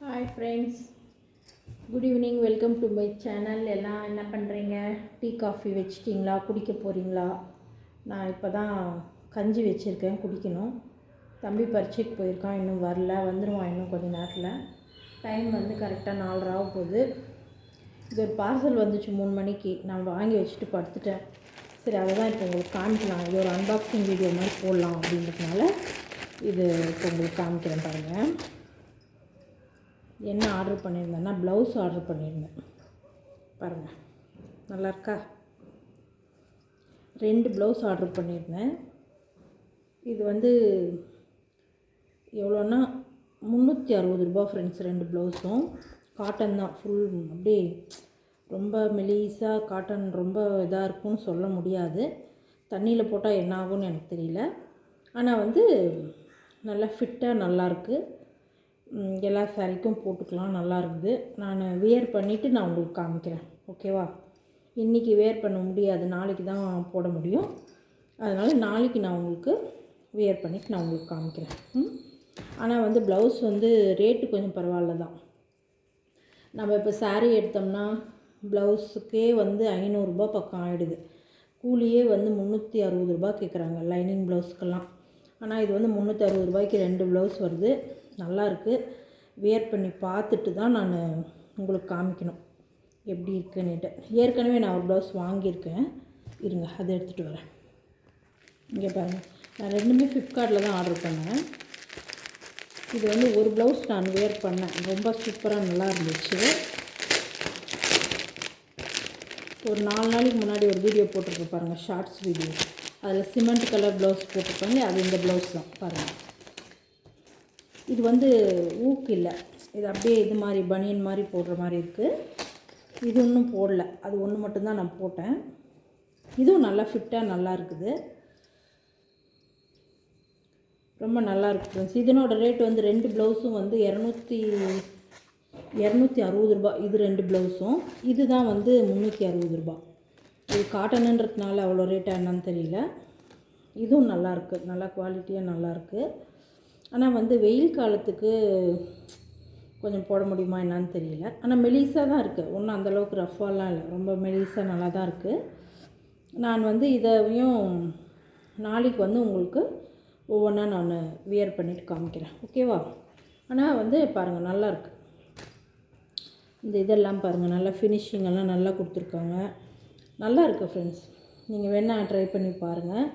Hi friends good evening welcome to my channel எல்லாம் என்ன பண்ணுறீங்க டீ காஃபி வச்சுட்டிங்களா? குடிக்க போகிறீங்களா நான் இப்போ தான் கஞ்சி வச்சுருக்கேன். குடிக்கணும். தம்பி பரீட்சைக்கு போயிருக்கான். இன்னும் வரல. வந்துடுவான் இன்னும் கொஞ்ச நேரத்தில். டைம் வந்து கரெக்டாக நாலரை ஆக போகுது. இது ஒரு பார்சல் வந்துச்சு மூணு மணிக்கு. நான் வாங்கி வச்சுட்டு படுத்துட்டேன். சரி அதை தான் இப்போ உங்களுக்கு காமிக்கலாம். இது ஒரு அன்பாக்சிங் வீடியோ மாதிரி போடலாம் அப்படின்றதுனால இது இப்போ உங்களுக்கு காமிக்கிறேன் பாருங்கள் என்ன ஆர்டர் பண்ணியிருந்தேன்னா ப்ளவுஸ் ஆர்டர் பண்ணியிருந்தேன். பாருங்கள் நல்லா இருக்கா ரெண்டு ப்ளவுஸ் ஆர்டர் பண்ணியிருந்தேன். இது வந்து எவ்வளோன்னா முந்நூற்றி அறுபது ரூபா ஃப்ரெண்ட்ஸ் ரெண்டு ப்ளவுஸும். காட்டன் தான். ஃபுல் அப்படியே ரொம்ப மெலிசாக காட்டன் ரொம்ப இதாக இருக்கும்னு சொல்ல முடியாது. தண்ணியில் போட்டால் என்ன ஆகும்னு எனக்கு தெரியல. ஆனால் வந்து நல்லா ஃபிட்டாக நல்லாயிருக்கு. எல்லா சாரிக்கும் போட்டுக்கலாம். நல்லா இருக்குது. நான் வியர் பண்ணிவிட்டு நான் உங்களுக்கு காமிக்கிறேன். ஓகேவா இன்றைக்கி வேர் பண்ண முடியாது. நாளைக்கு தான் போட முடியும். அதனால் நாளைக்கு நான் உங்களுக்கு வியர் பண்ணிவிட்டு நான் உங்களுக்கு காமிக்கிறேன். ம்? ஆனால் வந்து ப்ளவுஸ் வந்து ரேட்டு கொஞ்சம் பரவாயில்ல தான். நம்ம இப்போ சாரீ எடுத்தோம்னா ப்ளவுஸுக்கே வந்து ஐநூறுரூபா பக்கம் ஆகிடுது கூலியே வந்து முந்நூற்றி அறுபது ரூபா கேட்குறாங்க லைனிங் ப்ளவுஸ்க்கெல்லாம் ஆனால் இது வந்து முந்நூற்றி அறுபது ரூபாய்க்கு ரெண்டு ப்ளவுஸ் வருது. நல்லாயிருக்கு வியர் பண்ணி பார்த்துட்டு தான் நான் உங்களுக்கு காமிக்கணும். எப்படி இருக்குன்னுட்டு. ஏற்கனவே நான் ஒரு ப்ளவுஸ் வாங்கியிருக்கேன். இருங்க அதை எடுத்துகிட்டு வரேன். இங்கே பாருங்கள் நான் ரெண்டுமே ஃப்ளிப்கார்ட்டில் தான் ஆர்டர் பண்ணேன். இது வந்து ஒரு ப்ளவுஸ் நான் வேர் பண்ணேன். ரொம்ப சூப்பராக நல்லா இருந்துச்சு. ஒரு நாலு நாளைக்கு முன்னாடி ஒரு வீடியோ போட்டிருப்பேன் பாருங்கள் ஷார்ட்ஸ் வீடியோ அதில் சிமெண்ட் கலர் ப்ளவுஸ் போட்டிருப்பாங்க அது இந்த ப்ளவுஸ் தான். பாருங்கள் இது வந்து ஊக்கு இல்லை. இது அப்படியே இது மாதிரி பனியன் மாதிரி போடுற மாதிரி இருக்குது இது ஒன்றும் போடல. அது ஒன்று மட்டும்தான் நான் போட்டேன். இதுவும் நல்லா ஃபிட்டாக நல்லா இருக்குது. ரொம்ப நல்லா இருக்குது ஃப்ரெண்ட்ஸ் இதனோட ரேட் வந்து ரெண்டு ப்ளவுஸும் வந்து இரநூத்தி இரநூத்தி அறுபது ரூபாய். இது ரெண்டு ப்ளவுஸும். இதுதான் வந்து முந்நூற்றி அறுபது ரூபாய். இது காட்டனுன்றதுனால அவ்வளோ ரேட் என்னன்னு தெரியல. இதுவும் நல்லாயிருக்கு. நல்லா குவாலிட்டியாக நல்லாயிருக்கு. ஆனால் வந்து வெயில் காலத்துக்கு கொஞ்சம் போட முடியுமா என்னன்னு தெரியல. ஆனால் மெலிசாக தான் இருக்குது ஒன்றும் அந்தளவுக்கு ரஃபாலாம் இல்லை. ரொம்ப மெலிசாக நல்லா தான் இருக்குது நான் வந்து இதையும் நாளைக்கு வந்து உங்களுக்கு ஒவ்வொன்றா நான் வியர் பண்ணிவிட்டு காமிக்கிறேன். ஓகேவா? ஆனால் வந்து பாருங்கள் நல்லாயிருக்கு இந்த இதெல்லாம் பாருங்கள் நல்லா ஃபினிஷிங் எல்லாம் நல்லா கொடுத்துருக்காங்க. நல்லா இருக்குது ஃப்ரெண்ட்ஸ் நீங்கள் வேணால் ட்ரை பண்ணி பாருங்கள்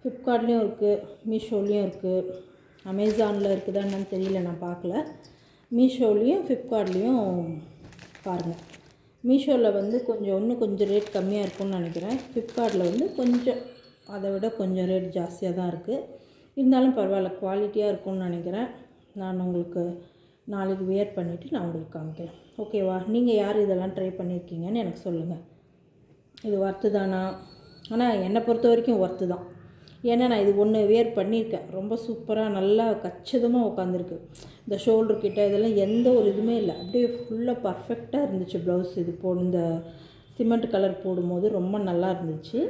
ஃப்ளிப்கார்ட்லேயும் இருக்குது மீஷோலேயும் இருக்குது அமேசானில் இருக்குதா என்னன்னு தெரியல நான் பார்க்கல. மீஷோலேயும் ஃப்ளிப்கார்ட்லேயும் பாருங்கள் மீஷோவில் வந்து கொஞ்சம் இன்னும் கொஞ்சம் ரேட் கம்மியாக இருக்கும்னு நினைக்கிறேன். ஃப்ளிப்கார்ட்டில் வந்து கொஞ்சம் அதை விட கொஞ்சம் ரேட் ஜாஸ்தியாக தான் இருக்குது இருந்தாலும் பரவாயில்ல குவாலிட்டியாக இருக்கும்னு நினைக்கிறேன். நான் உங்களுக்கு நாளைக்கு வியர் பண்ணிவிட்டு நான் உங்களுக்கு காமிக்கிறேன். ஓகேவா நீங்கள் யார் இதெல்லாம் ட்ரை பண்ணியிருக்கீங்கன்னு எனக்கு சொல்லுங்கள் இது ஒர்த்து தானா? ஆனால் என்னை பொறுத்த வரைக்கும் ஒர்த்து தான். ஏன்னா நான் இது ஒன்று வேர் பண்ணியிருக்கேன். ரொம்ப சூப்பராக நல்லா கச்சிதமாக உட்காந்துருக்கு இந்த ஷோல்டர் கிட்ட இதெல்லாம் எந்த ஒரு இதுவுமே இல்லை. அப்படியே ஃபுல்லாக பர்ஃபெக்டாக இருந்துச்சு ப்ளவுஸ் இது போ இந்த சிமெண்ட் கலர் போடும்போது ரொம்ப நல்லா இருந்துச்சு.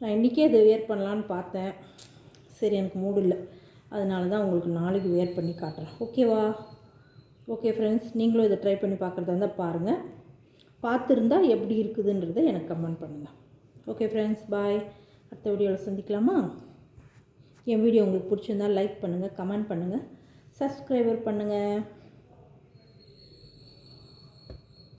நான் இன்றைக்கே இதை வேர் பண்ணலான்னு பார்த்தேன். சரி எனக்கு மூடு இல்லை. அதனால தான் உங்களுக்கு நாளைக்கு வேர் பண்ணி காட்டுறேன். ஓகேவா ஓகே ஃப்ரெண்ட்ஸ் நீங்களும் இதை ட்ரை பண்ணி பார்க்குறதா இருந்தால் பாருங்கள் பார்த்துருந்தா எப்படி இருக்குதுன்றதை எனக்கு கமெண்ட் பண்ணுங்கள் ஓகே ஃப்ரெண்ட்ஸ் பாய் அடுத்த வீடியோவில் சந்திக்கலாமா? என் வீடியோ உங்களுக்கு பிடிச்சிருந்தா லைக் பண்ணுங்கள் கமெண்ட் பண்ணுங்கள் சப்ஸ்கிரைபர் பண்ணுங்கள்